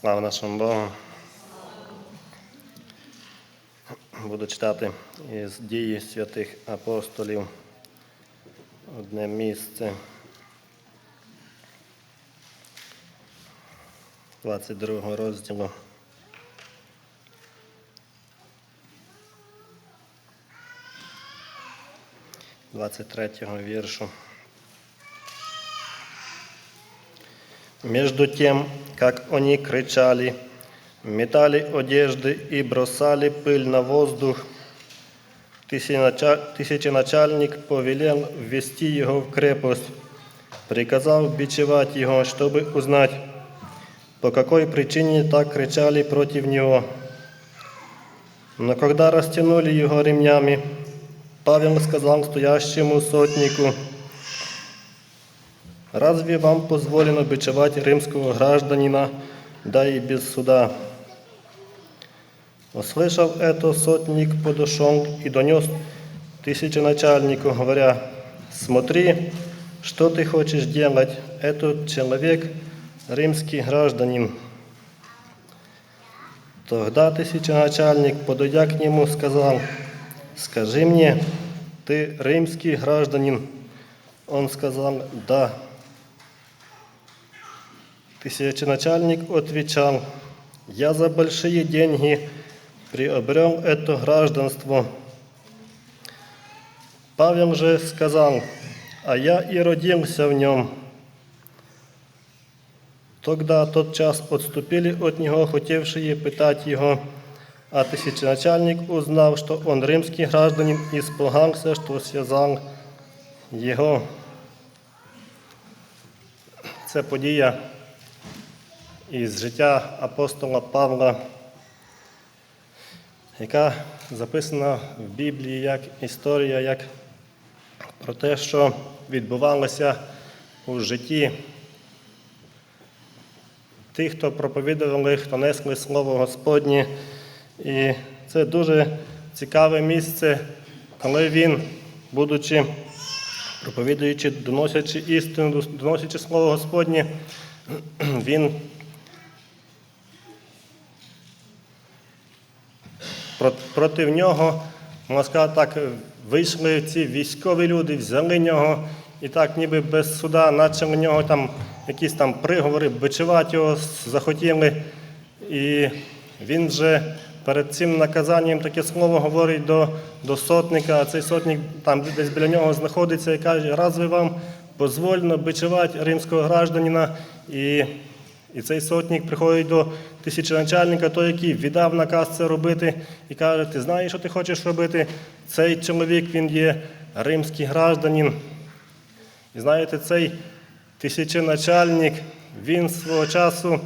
Слава нашому Богу. Буду читати із дії святих апостолів одне місце. 22 розділу. Двадцать третьего віршу. Между тем, как они кричали, метали одежды и бросали пыль на воздух, тысяченача- тысяченачальник повелел ввести его в крепость, приказал бичевать его, чтобы узнать, по какой причине так кричали против него. Но когда растянули его ремнями, Павел сказал стоящему сотнику, Разве вам позволено бичевать римского гражданина, да и без суда? Услышав это, сотник подошел и донес тысяченачальнику, говоря, «Смотри, что ты хочешь делать, этот человек римский гражданин». Тогда тысяченачальник, подойдя к нему, сказал, «Скажи мне, ты римский гражданин?» Он сказал, «Да». Тысяченачальник отвечал, «Я за большие деньги приобрел это гражданство». Павел же сказал, «А я и родился в нем». Тогда тот час отступили от него, хотевшие пытать его, а тысяченачальник, узнав, что он римский гражданин, испугался, что связал його. Це подія із життя апостола Павла, яка записана в Біблії як історія, як про те, що відбувалося у житті тих, хто проповідували, хто несли Слово Господнє. І це дуже цікаве місце, коли він, будучи проповідуючи, доносячи істину, доносячи Слово Господнє, він проти нього, сказати, так, вийшли ці військові люди, взяли нього і так ніби без суда почали нього там якісь там приговори, бичувати його захотіли. І він вже перед цим наказанням таке слово говорить до, до сотника, а цей сотник там десь біля нього знаходиться і каже, разве вам дозволено бичувати римського гражданина? І і цей сотник приходить до тисяченачальника, той, який віддав наказ це робити, і каже: Ти знаєш, що ти хочеш робити? Цей чоловік він є римський гражданин. І знаєте, цей тисяченачальник, він свого часу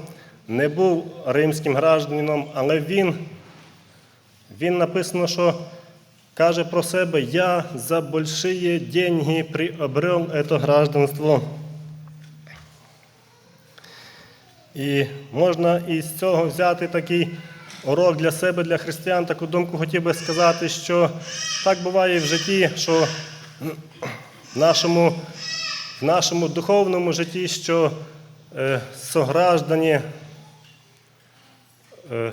не був римським гражданином, але він, він написано, що каже про себе: Я за большие деньги приобрел это гражданство. І можна із цього взяти такий урок для себе, для християн, таку думку хотів би сказати, що так буває в житті, що в нашому, в нашому духовному житті, що е, сограждані, е,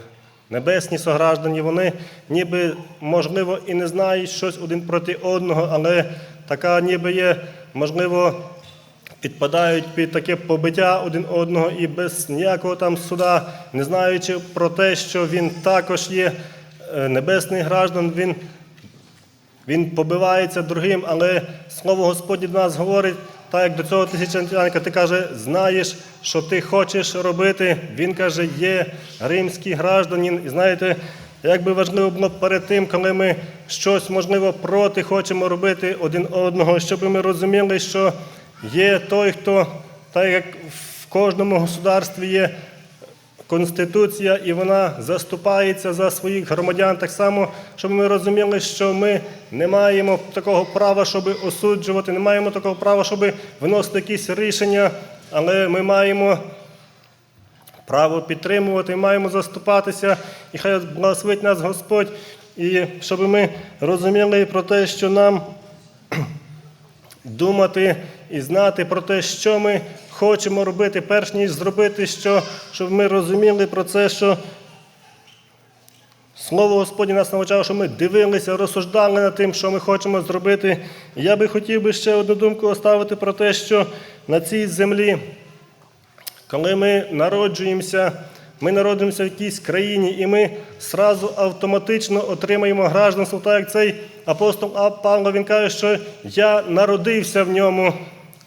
небесні сограждані, вони ніби, можливо, і не знають щось один проти одного, але така ніби є, можливо, підпадають під таке побиття один одного і без ніякого там суда, не знаючи про те, що він також є е, небесний граждан, він, він побивається другим, але слово Господнє до нас говорить, так як до цього тисячника, ти каже, знаєш, що ти хочеш робити. Він каже, є римський гражданин. І знаєте, як би важливо було перед тим, коли ми щось, можливо, проти хочемо робити один одного, щоб ми розуміли, що є той, хто, так як в кожному государстві є Конституція, і вона заступається за своїх громадян так само, щоб ми розуміли, що ми не маємо такого права, щоб осуджувати, не маємо такого права, щоб виносити якісь рішення, але ми маємо право підтримувати, маємо заступатися, і хай благословить нас Господь, і щоб ми розуміли про те, що нам думати і знати про те, що ми хочемо робити, перш ніж зробити, що, щоб ми розуміли про це, що Слово Господнє нас навчало, що ми дивилися, розсуждали над тим, що ми хочемо зробити. Я би хотів би ще одну думку оставити про те, що на цій землі, коли ми народжуємося, ми народимося в якійсь країні, і ми сразу автоматично отримаємо гражданство, так як цей апостол Павло, він каже, що я народився в ньому.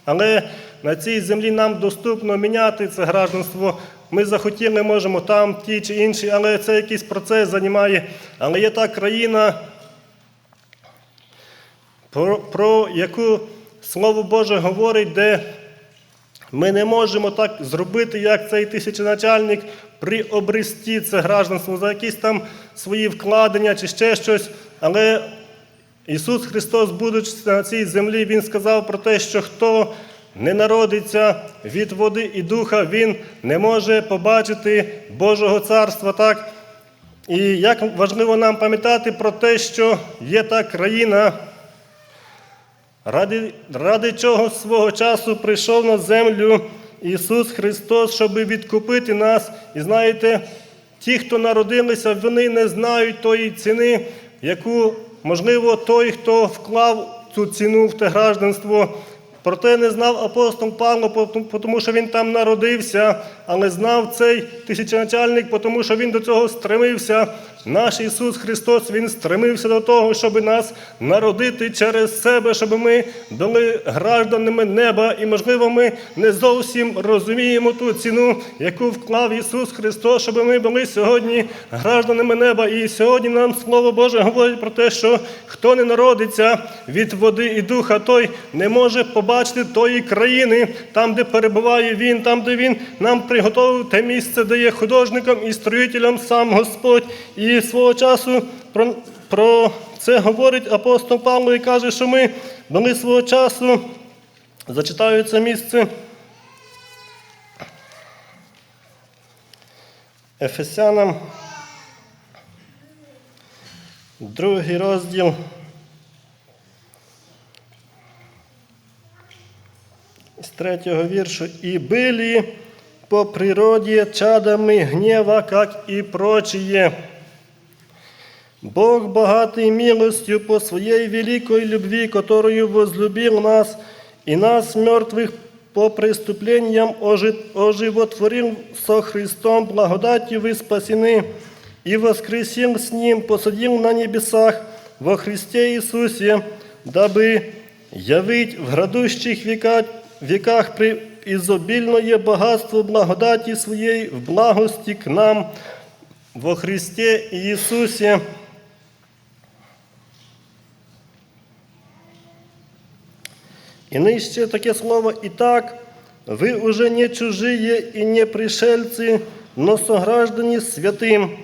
Але на цій землі нам доступно міняти це гражданство. Ми захотіли, можемо там, ті чи інші, але це якийсь процес займає. Але є та країна, про, про яку Слово Боже говорить, де ми не можемо так зробити, як цей тисяченачальник, приобрести це гражданство за якісь там свої вкладення чи ще щось. Але Ісус Христос, будучи на цій землі, Він сказав про те, що хто не народиться від води і духа, він не може побачити Божого царства. Так? І як важливо нам пам'ятати про те, що є та країна, Ради, ради чого свого часу прийшов на землю Ісус Христос, щоб відкупити нас. І знаєте, ті, хто народилися, вони не знають тої ціни, яку, можливо, той, хто вклав цю ціну в те гражданство. Проте не знав апостол Павло, тому що він там народився, але знав цей тисяченачальник, тому що він до цього стремився. Наш Ісус Христос Він стремився до того, щоб нас народити через себе, щоб ми були гражданами неба. І, можливо, ми не зовсім розуміємо ту ціну, яку вклав Ісус Христос, щоб ми були сьогодні гражданами неба. І сьогодні нам Слово Боже говорить про те, що хто не народиться від води і духа, той не може побачити тої країни, там, де перебуває Він, там, де Він нам приготовив те місце, де є художником і строїтелем сам Господь. І свого часу про, про це говорить апостол Павло і каже, що ми були свого часу, зачитаю це місце. Ефесянам, другий розділ. З третього віршу. «І были по природе чадами гнева, как и прочие. Бог, богатый милостью по своей великой любви, которую возлюбил нас, и нас, мертвых по преступлениям, ожи- оживотворил со Христом, благодатью вы спасены, и воскресил с Ним, посадил на небесах во Христе Иисусе, дабы явить в грядущих веках, веках при изобильное богатство благодати Своей в благости к нам во Христе Иисусе. И нижче таке слово «И так, вы уже не чужие и не пришельцы, но сограждане святым,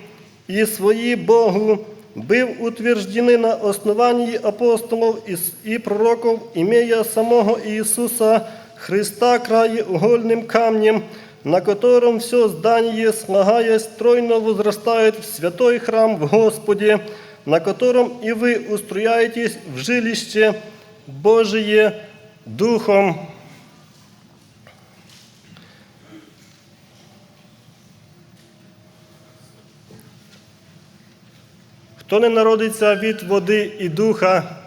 и свои Богу, быв утверждены на основании апостолов и с- и пророков, имея самого Иисуса Христа краеугольным камнем, на котором все здание, слагаясь, стройно возрастает в святой храм в Господе, на котором и вы устрояетесь в жилище Божие Духом. Хто не народиться від води і духа,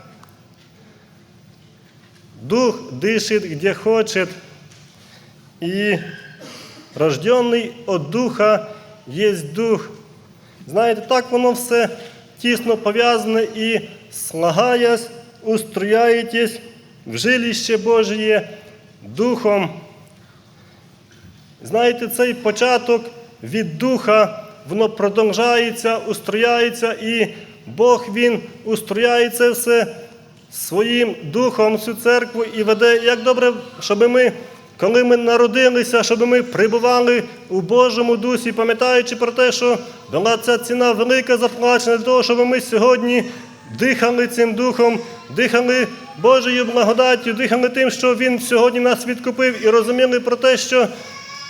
дух дышит где хочет, и рожденный от духа есть дух. Знаєте, так воно все тісно пов'язане і слагаясь, устрояєтесь в жилище Божє духом. Знаєте, цей початок від духа, воно продовжається, устрояється, і Бог Він устрояє це все своїм духом, всю церкву і веде. Як добре, щоб ми, коли ми народилися, щоб ми прибували у Божому дусі, пам'ятаючи про те, що була ця ціна велика заплачена для того, щоб ми сьогодні дихали цим духом, дихали Божою благодаттю, дихали тим, що Він сьогодні нас відкупив, і розуміли про те, що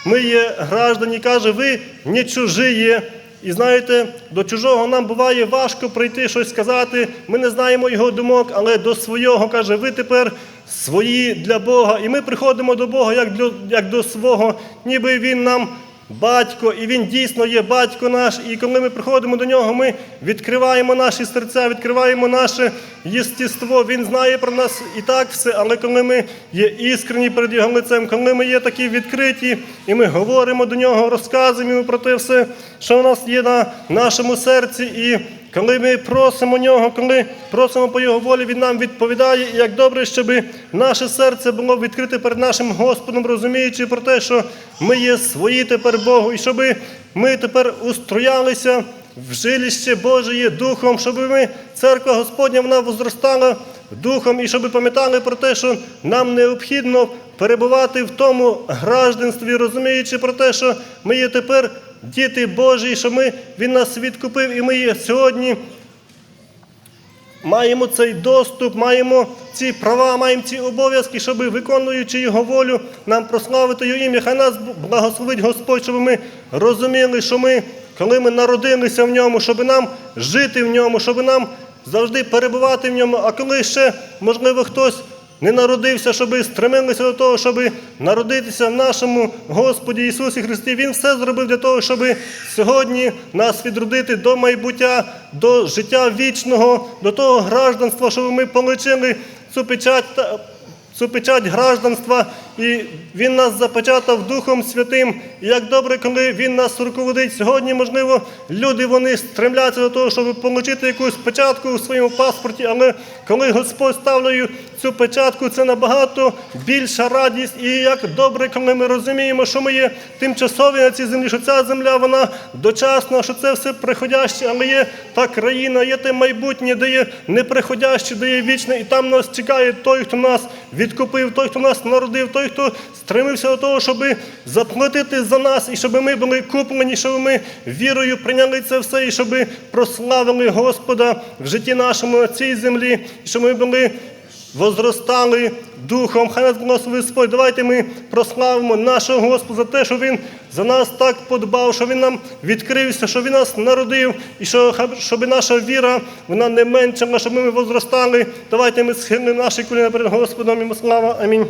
ми є граждані, каже, ви не чужі. І знаєте, до чужого нам буває важко прийти щось сказати. Ми не знаємо його думок, але до свого каже, ви тепер свої для Бога. І ми приходимо до Бога як до, як до свого, ніби Він нам батько, і Він дійсно є батько наш. І коли ми приходимо до нього, ми відкриваємо наші серця, відкриваємо наше єстіство. Він знає про нас і так все, але коли ми є іскрені перед його лицем, коли ми є такі відкриті, і ми говоримо до нього, розказуємо про те все, що у нас є на нашому серці. І коли ми просимо нього, коли просимо по його волі, він нам відповідає, і як добре, щоб наше серце було відкрите перед нашим Господом, розуміючи про те, що ми є свої тепер Богу, і щоб ми тепер устроялися в жилище Божє Духом, щоб ми, церква Господня, вона возростала Духом, і щоб пам'ятали про те, що нам необхідно перебувати в тому гражданстві, розуміючи про те, що ми є тепер діти Божі, що ми, Він нас відкупив, і ми сьогодні маємо цей доступ, маємо ці права, маємо ці обов'язки, щоб, виконуючи Його волю, нам прославити Його ім'я. Хай нас благословить Господь, щоб ми розуміли, що ми, коли ми народилися в ньому, щоб нам жити в ньому, щоб нам завжди перебувати в ньому. А коли ще, можливо, хтось не народився, щоб стремилися до того, щоб народитися в нашому Господі Ісусі Христі. Він все зробив для того, щоб сьогодні нас відродити до майбуття, до життя вічного, до того гражданства, щоб ми отримали цю печать. Цю печать гражданства, і Він нас запечатав Духом Святим. І як добре, коли Він нас руководить. Сьогодні, можливо, люди вони стремляться до того, щоб отримати якусь печатку у своєму паспорті, але коли Господь ставлює цю печатку, це набагато більша радість. І як добре, коли ми розуміємо, що ми є тимчасові на цій землі, що ця земля вона дочасна, що це все приходяще, але є та країна, є те майбутнє, де є неприходяще, де є вічне, і там нас чекає той, хто нас відкупив, той, хто нас народив, той, хто стремився до того, щоб заплатити за нас, і щоб ми були куплені, щоб ми вірою прийняли це все, і щоб прославили Господа в житті нашому на цій землі, і щоб ми були возростали духом. Хай нас Господь. Давайте ми прославимо нашого Господа за те, що Він за нас так подбав, що Він нам відкрився, що Він нас народив, і що, щоб наша віра вона не меншала, щоб ми возростали. Давайте ми схилимо наші коліна перед Господом. і слава. Амінь.